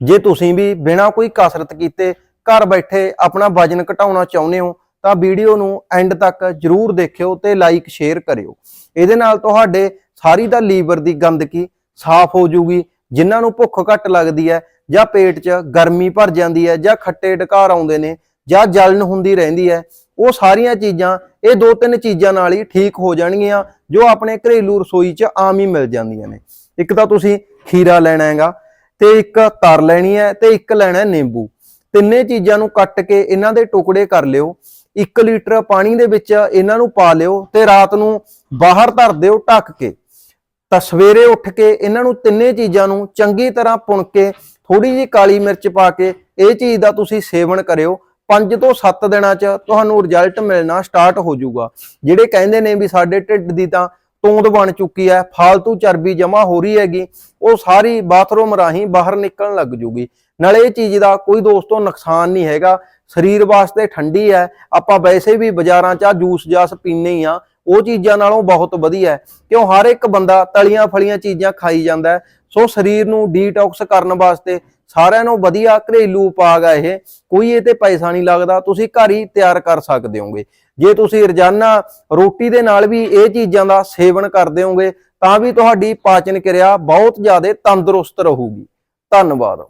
ਜੇ ਤੁਸੀਂ ਵੀ ਬਿਨਾਂ ਕੋਈ ਕਸਰਤ ਕੀਤੇ ਘਰ ਬੈਠੇ ਆਪਣਾ ਵਜਨ ਘਟਾਉਣਾ ਚਾਹੁੰਦੇ ਹੋ, ਤਾਂ ਵੀਡੀਓ ਨੂੰ ਐਂਡ ਤੱਕ ਜਰੂਰ ਦੇਖਿਓ ਤੇ ਲਾਈਕ ਸ਼ੇਅਰ ਕਰਿਓ। ਇਹਦੇ ਨਾਲ ਤੁਹਾਡੇ ਸਾਰੀ ਦਾ ਲੀਵਰ ਦੀ ਗੰਦਗੀ ਸਾਫ਼ ਹੋ ਜੂਗੀ ਜਿਨ੍ਹਾਂ ਨੂੰ ਭੁੱਖ ਘੱਟ ਲੱਗਦੀ ਹੈ ਜਾਂ ਪੇਟ 'ਚ ਗਰਮੀ ਭਰ ਜਾਂਦੀ ਹੈ ਜਾਂ ਖੱਟੇ ਡਕਾਰ ਆਉਂਦੇ ਨੇ ਜਾਂ ਜਲਨ ਹੁੰਦੀ ਰਹਿੰਦੀ ਹੈ, ਉਹ ਸਾਰੀਆਂ ਚੀਜ਼ਾਂ, ਇਹ ਦੋ ਤਿੰਨ ਚੀਜ਼ਾਂ ਨਾਲ ਹੀ ਠੀਕ ਹੋ ਜਾਣਗੀਆਂ, ਜੋ ਆਪਣੇ ਘਰੇਲੂ ਰਸੋਈ 'ਚ ਆਮ ਹੀ ਮਿਲ ਜਾਂਦੀਆਂ ਨੇ। ਇੱਕ ਤਾਂ ਤੁਸੀਂ ਖੀਰਾ ਲੈਣਾ ਹੈਗਾ ਤੇ ਇੱਕ ਤਰ ਲੈਣੀ ਹੈ ਤੇ ਇੱਕ ਲੈਣਾ ਹੈ ਨਿੰਬੂ। ਤਿੰਨੇ ਚੀਜ਼ਾਂ ਨੂੰ ਕੱਟ ਕੇ ਇਹਨਾਂ ਦੇ ਟੁਕੜੇ ਕਰ ਲਿਓ। 1 ਲੀਟਰ ਪਾਣੀ ਦੇ ਵਿੱਚ ਇਹਨਾਂ ਨੂੰ ਪਾ ਲਿਓ ਤੇ ਰਾਤ ਨੂੰ ਬਾਹਰ ਧਰ ਦਿਓ ਢੱਕ ਕੇ। ਤਾਂ ਸਵੇਰੇ ਉੱਠ ਕੇ ਇਹਨਾਂ ਨੂੰ ਤਿੰਨੇ ਚੀਜ਼ਾਂ ਨੂੰ ਚੰਗੀ ਤਰ੍ਹਾਂ ਪੁਣ ਕੇ ਥੋੜੀ ਜਿਹੀ ਕਾਲੀ ਮਿਰਚ ਪਾ ਕੇ ਇਹ ਚੀਜ਼ ਦਾ ਤੁਸੀਂ ਸੇਵਨ ਕਰਿਓ। 5 ਤੋਂ 7 ਦਿਨਾਂ 'ਚ ਤੁਹਾਨੂੰ ਰਿਜ਼ਲਟ ਮਿਲਣਾ ਸਟਾਰਟ ਹੋ ਜਾਊਗਾ। ਜਿਹੜੇ ਕਹਿੰਦੇ ਨੇ ਵੀ ਸਾਡੇ ਢਿੱਡ ਦੀ ਤਾਂ ਤੋਂਦ ਬਣ ਚੁੱਕੀ ਹੈ, ਫਾਲਤੂ ਚਰਬੀ ਜਮਾ ਹੋ ਰਹੀ ਹੈਗੀ, ਉਹ ਸਾਰੀ ਬਾਥਰੂਮ ਰਾਹੀਂ ਬਾਹਰ ਨਿਕਲਣ ਲੱਗ ਜੂਗੀ। ਨਾਲੇ ਇਹ ਚੀਜ਼ ਦਾ ਕੋਈ ਦੋਸਤੋ ਨੁਕਸਾਨ ਨਹੀਂ ਹੈਗਾ, ਸਰੀਰ ਵਾਸਤੇ ਠੰਡੀ ਹੈ, ਆਪਾਂ ਵੈਸੇ ਵੀ ਬਾਜ਼ਾਰਾਂ 'ਚ ਆ ਜੂਸ ਜਾਸ ਪੀਨੇ ਹੀ ਆ ਉਹ ਚੀਜ਼ਾਂ ਨਾਲੋਂ ਬਹੁਤ ਵਧੀਆ ਹੈ। ਕਿਉਂ ਹਰ ਇੱਕ ਬੰਦਾ ਤਲੀਆਂ ਫਲੀਆਂ ਚੀਜ਼ਾਂ ਖਾਈ ਜਾਂਦਾ ਸੋ ਸਰੀਰ ਨੂੰ ਡੀਟੌਕਸ ਕਰਨ ਵਾਸਤੇ ਸਾਰਿਆਂ ਨੂੰ ਵਧੀਆ ਘਰੇਲੂ ਉਪਾਗ ਆ ਇਹ। ਕੋਈ ਇਹ ਤੇ ਪੈਸਾ ਨਹੀਂ ਲੱਗਦਾ। ਤੁਸੀਂ ਘਰ ਹੀ ਤਿਆਰ ਕਰ ਸਕਦੇ ਹੋਗੇ। ਜੇ ਤੁਸੀਂ ਰੋਜ਼ਾਨਾ ਰੋਟੀ ਦੇ ਨਾਲ ਵੀ ਇਹ ਚੀਜ਼ਾਂ ਦਾ ਸੇਵਨ ਕਰਦੇ ਹੋਗੇ, ਤਾਂ ਵੀ ਤੁਹਾਡੀ ਪਾਚਨ ਕਿਰਿਆ ਬਹੁਤ ਜ਼ਿਆਦਾ ਤੰਦਰੁਸਤ ਰਹੂਗੀ। ਧੰਨਵਾਦ।